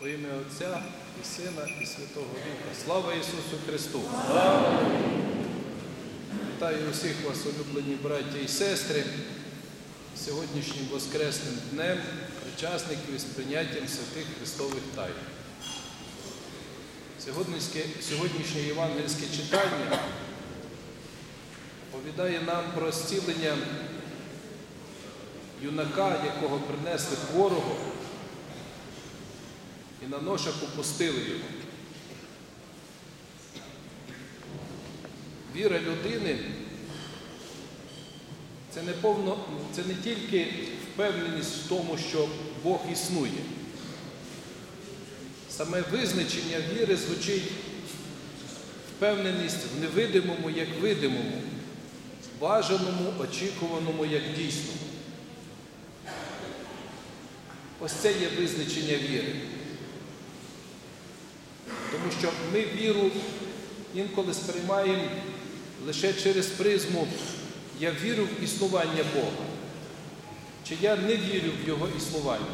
Во ім'я Отця і Сина, і Святого Духа. Слава Ісусу Христу! Вітаю усіх вас, улюблені браття і сестри, сьогоднішнім Воскресним днем, причасників із прийняттям святих Христових тайн. Сьогоднішнє євангельське читання оповідає нам про зцілення юнака, якого принесли хворого, і на ношах опустили його. Віра людини це не, повно, це не тільки впевненість в тому, що Бог існує. Саме визначення віри звучить впевненість в невидимому як видимому, бажаному, очікуваному як дійсному. Ось це є визначення віри. Що ми віру інколи сприймаємо лише через призму я вірю в існування Бога, чи я не вірю в Його існування.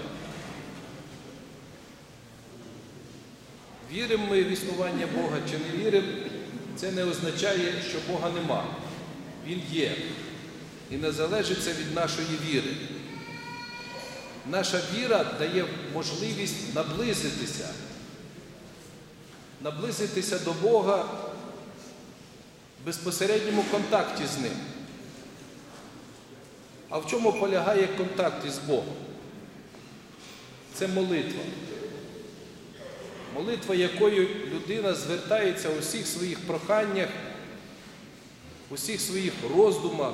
Віримо ми в існування Бога чи не віримо, це не означає, що Бога нема. Він є. І не залежить це від нашої віри. Наша віра дає можливість наблизитися, наблизитися до Бога в безпосередньому контакті з Ним. А в чому полягає контакт із Богом? Це молитва. Молитва, якою людина звертається у всіх своїх проханнях, у всіх своїх роздумах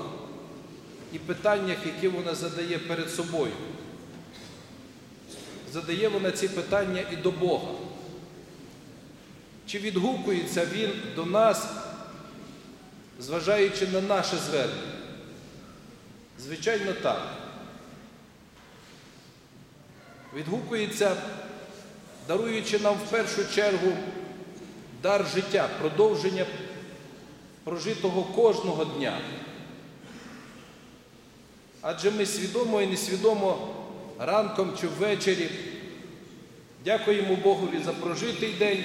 і питаннях, які вона задає перед собою. Задає вона ці питання і до Бога. Чи відгукується Він до нас, зважаючи на наше звернення? Звичайно, так. Відгукується, даруючи нам в першу чергу дар життя, продовження прожитого кожного дня. Адже ми свідомо і несвідомо ранком чи ввечері дякуємо Богові за прожитий день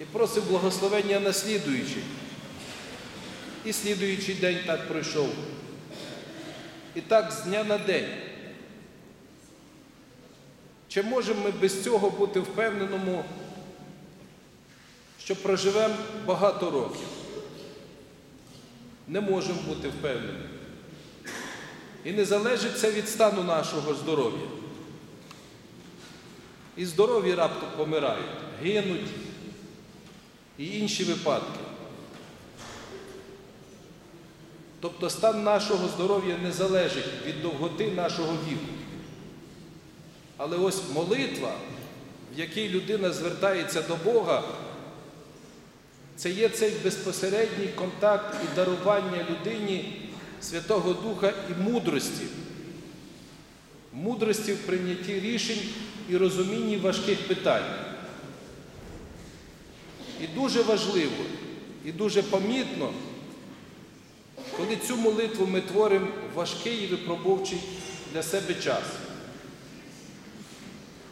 і просимо благословення на слідуючий. І слідуючий день так пройшов. І так з дня на день. Чи можемо ми без цього бути впевненому, що проживемо багато років? Не можемо бути впевненими. І не залежить це від стану нашого здоров'я. І здорові раптом помирають, гинуть і інші випадки. Тобто стан нашого здоров'я не залежить від довготи нашого віку. Але ось молитва, в якій людина звертається до Бога, це є цей безпосередній контакт і дарування людині Святого Духа і мудрості, мудрості в прийнятті рішень і розумінні важких питань. І дуже важливо, і дуже помітно, коли цю молитву ми творимо важкий і випробовчий для себе час.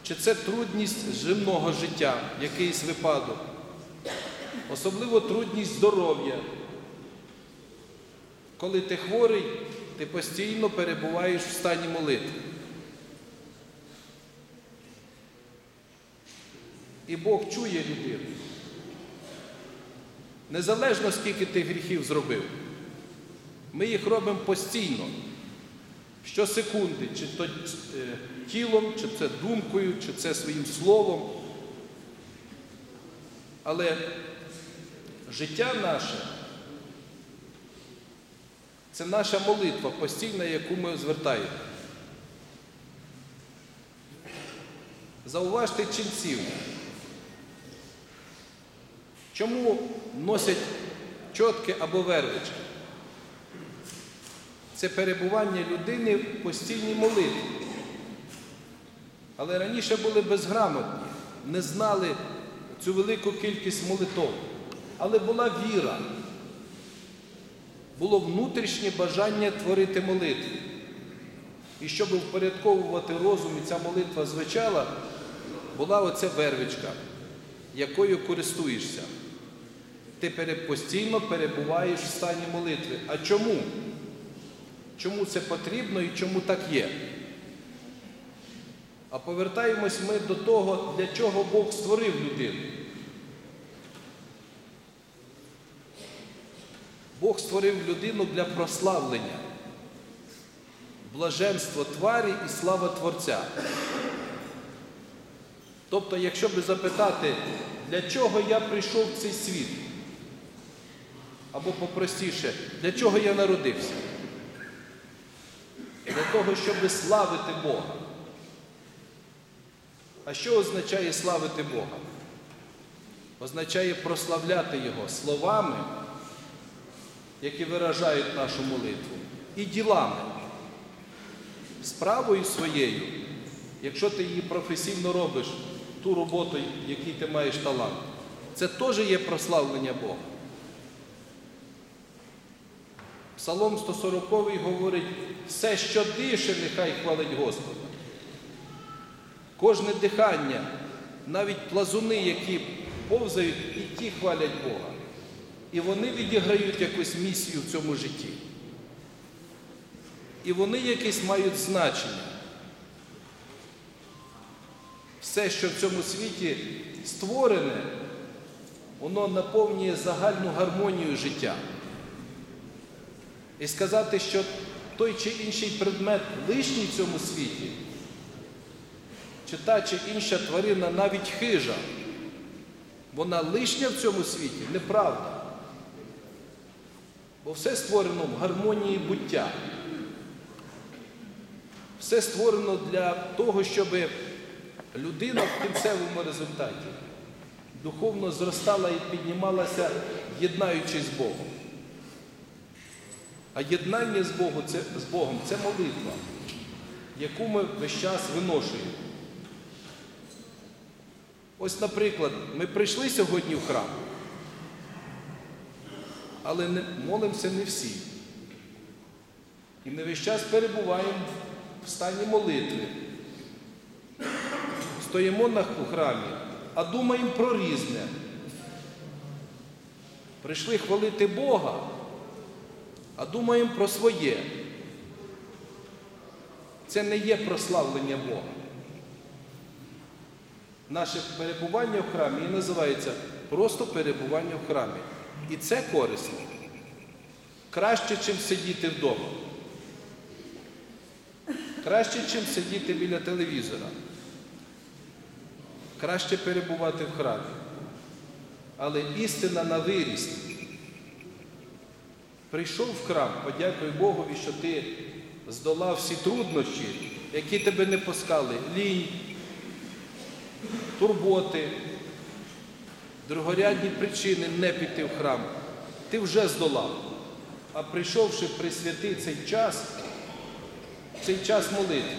Чи це трудність земного життя, якийсь випадок, особливо трудність здоров'я. Коли ти хворий, ти постійно перебуваєш в стані молитви. І Бог чує людину. Незалежно скільки ти гріхів зробив. Ми їх робимо постійно, щосекунди, чи то е, тілом, чи це думкою, чи це своїм словом. Але життя наше це наша молитва постійна, яку ми звертаємо. Зауважте ченців. Чому носять чотки або вервички? Це перебування людини в постійній молитві. Але раніше були безграмотні, не знали цю велику кількість молитов. Але була віра, було внутрішнє бажання творити молитви. І щоб впорядковувати розум, і ця молитва звучала, була оця вервичка, якою користуєшся. Ти постійно перебуваєш в стані молитви. А чому? Чому це потрібно і чому так є? А повертаємось ми до того, для чого Бог створив людину. Бог створив людину для прославлення, блаженство тварі і слава Творця. Тобто, якщо би запитати, для чого я прийшов в цей світ, або попростіше, для чого я народився? Для того, щоб славити Бога. А що означає славити Бога? Означає прославляти Його словами, які виражають нашу молитву, і ділами, справою своєю, якщо ти її професійно робиш, ту роботу, якій ти маєш талант, це теж є прославлення Бога. Псалом 140 говорить, все, що дише, нехай хвалить Господа. Кожне дихання, навіть плазуни, які повзають, і ті хвалять Бога. І вони відіграють якусь місію в цьому житті. І вони якесь мають значення. Все, що в цьому світі створене, воно наповнює загальну гармонію життя. І сказати, що той чи інший предмет лишній в цьому світі, чи та чи інша тварина навіть хижа, вона лишня в цьому світі, неправда. Бо все створено в гармонії буття. Все створено для того, щоб людина в кінцевому результаті духовно зростала і піднімалася, єднаючись з Богом. А єднання з Богом це, з Богом це молитва, яку ми весь час виношуємо. Ось, наприклад, ми прийшли сьогодні в храм, але не, молимося не всі. І ми весь час перебуваємо в стані молитви. Стоїмо на храмі, а думаємо про різне. Прийшли хвалити Бога, а думаємо про своє. Це не є прославлення Бога. Наше перебування в храмі і називається просто перебування в храмі. І це корисно. Краще, чим сидіти вдома. Краще, чим сидіти біля телевізора. Краще перебувати в храмі. Але істина на виріст. Прийшов в храм, подякуй Богові, що ти здолав всі труднощі, які тебе не пускали. Лінь, турботи, другорядні причини не піти в храм. Ти вже здолав. А прийшовши присвяти цей час, цей час молитви.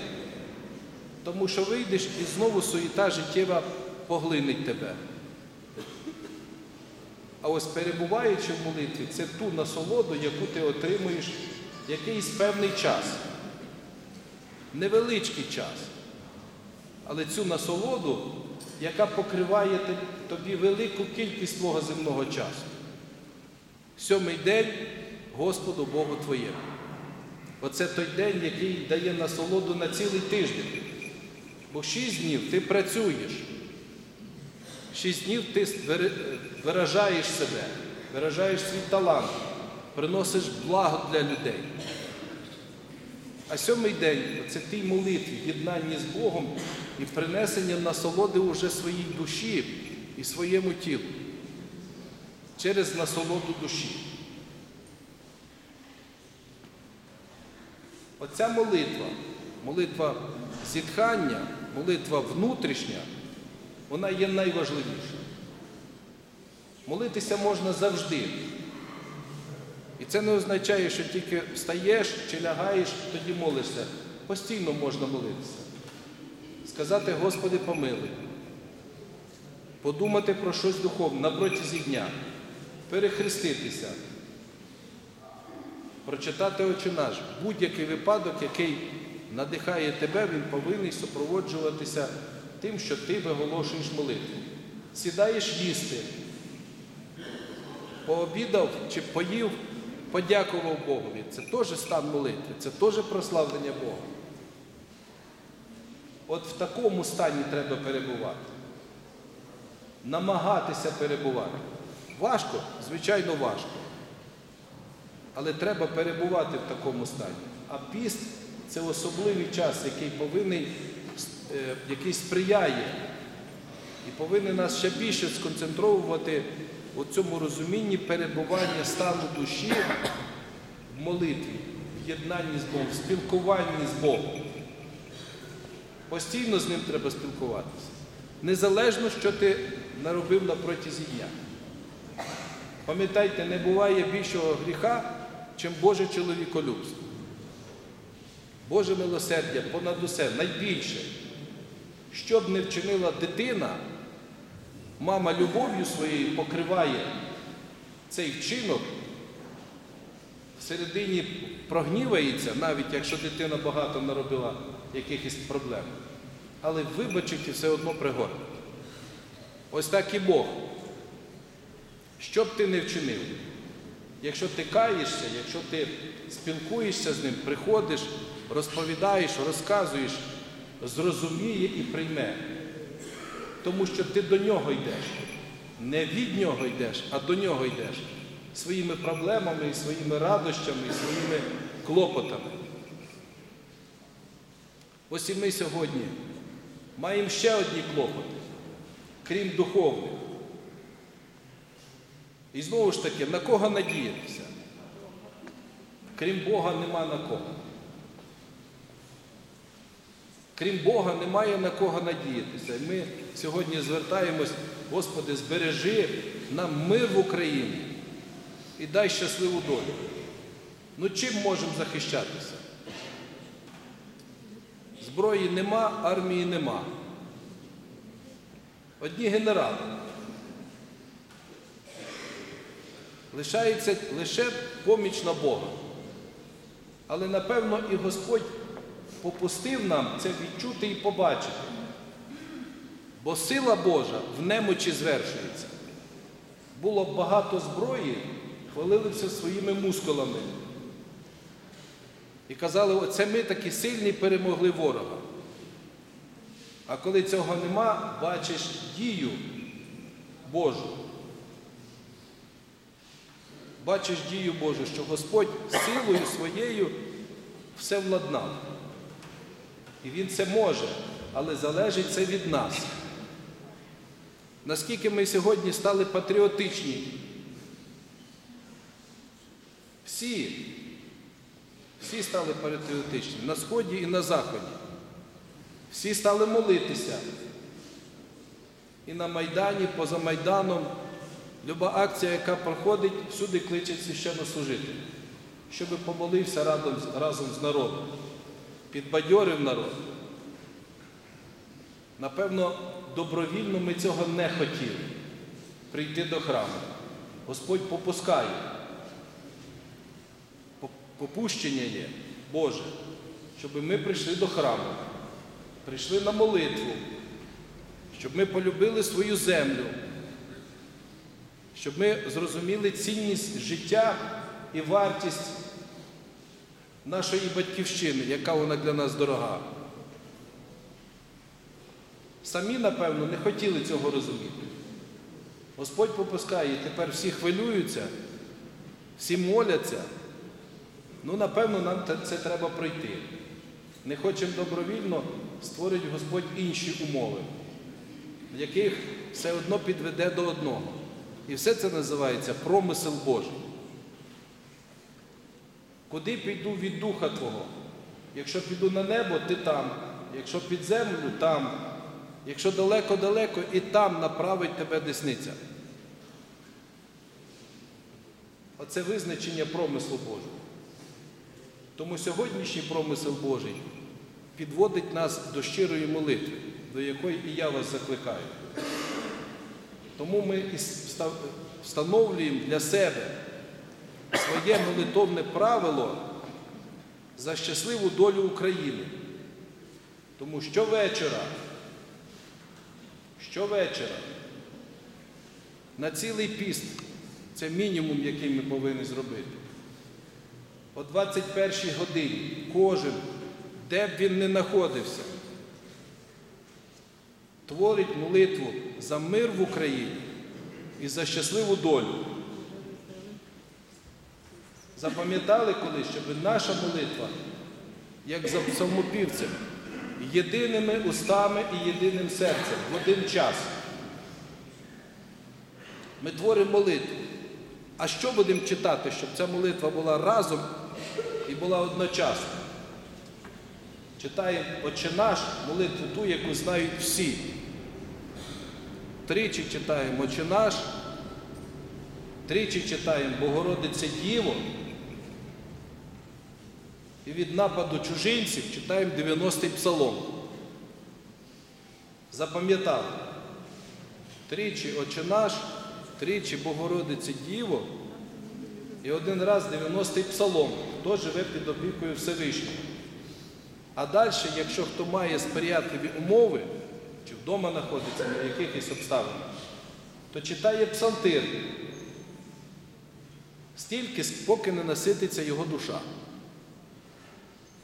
Тому що вийдеш і знову суєта життєва поглинить тебе. А ось перебуваючи в молитві, це ту насолоду, яку ти отримуєш якийсь певний час. Невеличкий час. Але цю насолоду, яка покриває тобі велику кількість твого земного часу. Сьомий день Господу Богу твоєму. Оце той день, який дає насолоду на цілий тиждень. Бо шість днів ти працюєш. Шість днів ти виражаєш себе, виражаєш свій талант, приносиш благо для людей. А сьомий день це тій молитві, єднанні з Богом і принесення насолоди уже своїй душі і своєму тілу через насолоду душі. Оця молитва, молитва зітхання, молитва внутрішня, вона є найважливіша. Молитися можна завжди. І це не означає, що тільки встаєш чи лягаєш, тоді молишся. Постійно можна молитися. Сказати, Господи, помилуй. Подумати про щось духовне на протязі дня, перехреститися, прочитати очі наш. Будь-який випадок, який надихає тебе, він повинен супроводжуватися тим, що ти виголошуєш молитву. Сідаєш їсти, пообідав чи поїв, подякував Богові. Це теж стан молитви, це теж прославлення Бога. От в такому стані треба перебувати. Намагатися перебувати. Важко, звичайно, важко. Але треба перебувати в такому стані. А піст це особливий час, який повинен, який сприяє і повинен нас ще більше сконцентровувати у цьому розумінні перебування стану душі в молитві, в єднанні з Богом, в спілкуванні з Богом. Постійно з ним треба спілкуватися. Незалежно, що ти наробив на протязі дня. Пам'ятайте, не буває більшого гріха, чим Боже чоловіколюбство. Боже милосердя понад усе найбільше. Що б не вчинила дитина, мама любов'ю своєю покриває цей вчинок, всередині прогнівається, навіть якщо дитина багато наробила якихось проблем. Але вибачить і все одно пригорне. Ось так і Бог. Що б ти не вчинив? Якщо ти каєшся, якщо ти спілкуєшся з ним, приходиш, розповідаєш, розказуєш, зрозуміє і прийме. Тому що ти до нього йдеш. Не від нього йдеш, а до нього йдеш. Своїми проблемами, і своїми радощами, і своїми клопотами. Ось і ми сьогодні маємо ще одні клопоти, крім духовних. І знову ж таки, на кого надіятися? Крім Бога нема на кого. Крім Бога, немає на кого надіятися. Ми сьогодні звертаємось, Господи, збережи нам мир в Україні і дай щасливу долю. Ну чим можемо захищатися? Зброї нема, армії нема. Одні генерали. Лишається лише поміч на Бога. Але напевно і Господь попустив нам це відчути і побачити. Бо сила Божа в немочі звершується. Було багато зброї, хвалилися своїми мускулами. І казали, оце ми такі сильні перемогли ворога. А коли цього нема, бачиш дію Божу. Бачиш дію Божу, що Господь силою своєю все владнав. І Він це може, але залежить це від нас. Наскільки ми сьогодні стали патріотичні? Всі, всі стали патріотичні на Сході і на Заході. Всі стали молитися. І на Майдані, поза Майданом, люба акція, яка проходить, всюди кличе священнослужитель, щоб помолився разом, разом з народом, підбадьорив народ. Напевно, добровільно ми цього не хотіли прийти до храму. Господь попускає. Попущення є Боже, щоб ми прийшли до храму, прийшли на молитву, щоб ми полюбили свою землю, щоб ми зрозуміли цінність життя і вартість нашої батьківщини, яка вона для нас дорога. Самі, напевно, не хотіли цього розуміти. Господь попускає, і тепер всі хвилюються, всі моляться. Ну, напевно, нам це треба пройти. Не хочемо добровільно, створить Господь інші умови, яких все одно підведе до одного. І все це називається промисел Божий. Куди піду від Духа Твого? Якщо піду на небо, ти там. Якщо під землю, там. Якщо далеко-далеко, і там направить тебе десниця. Оце визначення промислу Божого. Тому сьогоднішній промисел Божий підводить нас до щирої молитви, до якої і я вас закликаю. Тому ми встановлюємо для себе своє молитовне правило за щасливу долю України. Тому щовечора щовечора на цілий піст, це мінімум, який ми повинні зробити. О 21 й годині кожен, де б він не знаходився, творить молитву за мир в Україні і за щасливу долю. Запам'ятали колись, щоб наша молитва, як за псалмопівцем, єдиними устами і єдиним серцем в один час. Ми творимо молитву. А що будемо читати, щоб ця молитва була разом і була одночасно? Читаємо Отче наш, молитву ту, яку знають всі. Тричі читаємо Отче наш, тричі читаємо Богородице Діво. І від нападу чужинців читаємо 90-й псалом. Запам'ятали. Тричі Отче наш, тричі Богородице Діво і один раз 90-й псалом. Хто живе під опікою Всевишнього. А далі, якщо хто має сприятливі умови, чи вдома знаходиться на якихось обставинах, то читає псалтир. Стільки, поки не насититься його душа.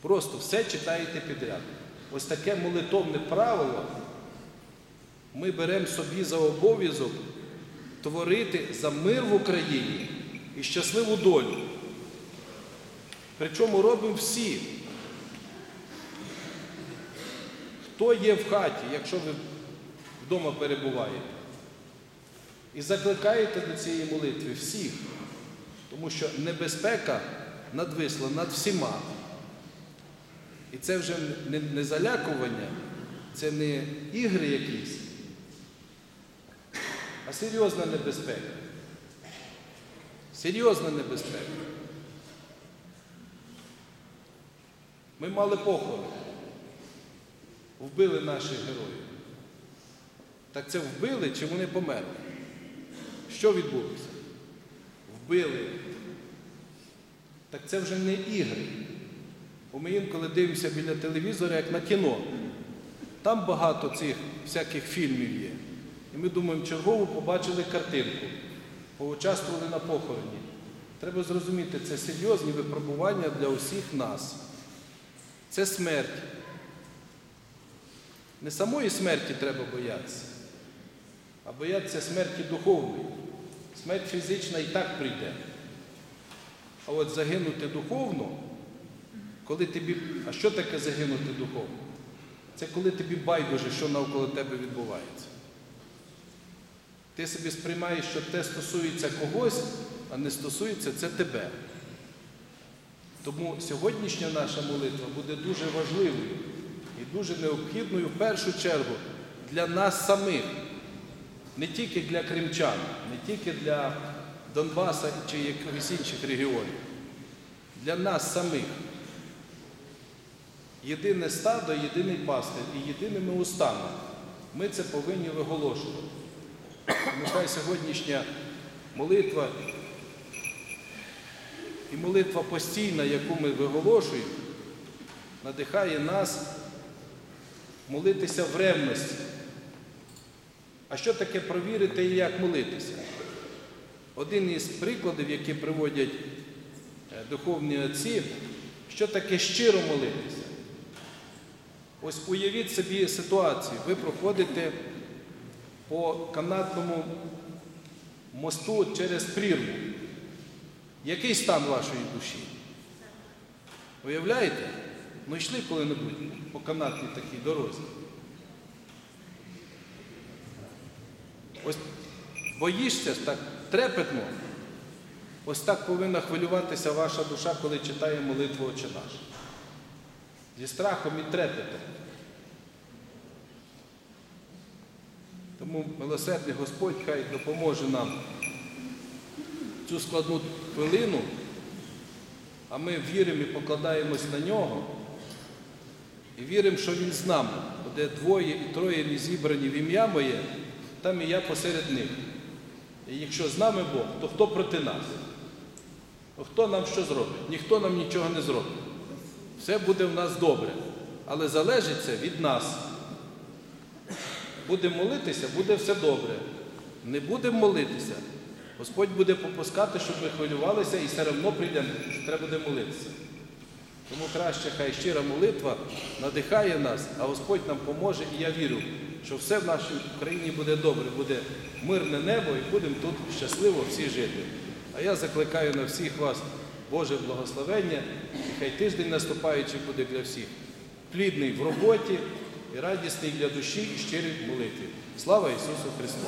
Просто все читаєте підряд. Ось таке молитовне правило ми беремо собі за обов'язок творити за мир в Україні і щасливу долю. Причому робимо всі. Хто є в хаті, якщо ви вдома перебуваєте, і закликаєте до цієї молитви всіх, тому що небезпека надвисла над всіма. І це вже не, не залякування, це не ігри якісь, а серйозна небезпека. Серйозна небезпека. Ми мали похорон. Вбили наших героїв. Так це вбили чи вони померли? Що відбулося? Вбили. Так це вже не ігри. Бо ми інколи дивимося біля телевізора, як на кіно. Там багато цих всяких фільмів є. І ми думаємо, чергово побачили картинку, поучаствували на похороні. Треба зрозуміти, це серйозні випробування для усіх нас. Це смерть. Не самої смерті треба боятися, а боятися смерті духовної. Смерть фізична і так прийде. А от загинути духовно, коли тобі. А що таке загинути духовно? Це коли тобі байдуже, що навколо тебе відбувається. Ти собі сприймаєш, що те стосується когось, а не стосується це тебе. Тому сьогоднішня наша молитва буде дуже важливою і дуже необхідною в першу чергу для нас самих, не тільки для кримчан, не тільки для Донбаса чи якихось інших регіонів, для нас самих. Єдине стадо, єдиний пастир і єдиними устами. Ми це повинні виголошувати. Нехай сьогоднішня молитва і молитва постійна, яку ми виголошуємо, надихає нас молитися в ревності. А що таке провірити і як молитися? Один із прикладів, які приводять е, духовні отці, що таке щиро молитися. Ось уявіть собі ситуацію. Ви проходите по канатному мосту через прірву. Який стан вашої душі? Уявляєте? Ну йшли коли-небудь по канатній такій дорозі. Ось боїшся так трепетно. Ось так повинна хвилюватися ваша душа, коли читає молитву Отче наш. Зі страхом і трепетом. Тому милосердний Господь хай допоможе нам цю складну хвилину, а ми віримо і покладаємось на нього і віримо, що Він з нами, де двоє і троє не зібрані в ім'я моє, там і я посеред них. І якщо з нами Бог, то хто проти нас? Хто нам що зробить? Ніхто нам нічого не зробить. Все буде в нас добре. Але залежить це від нас. будемо молитися, буде все добре. Не будемо молитися. Господь буде попускати, щоб ми хвилювалися і все одно прийдемо, що треба буде молитися. Тому краще хай щира молитва надихає нас, а Господь нам поможе, і я вірю, що все в нашій Україні буде добре, буде мирне небо і будемо тут щасливо всі жити. А я закликаю на всіх вас Боже благословення, і хай тиждень наступаючий буде для всіх. Плідний в роботі і радісний для душі і щирий в молитві. Слава Ісусу Христу!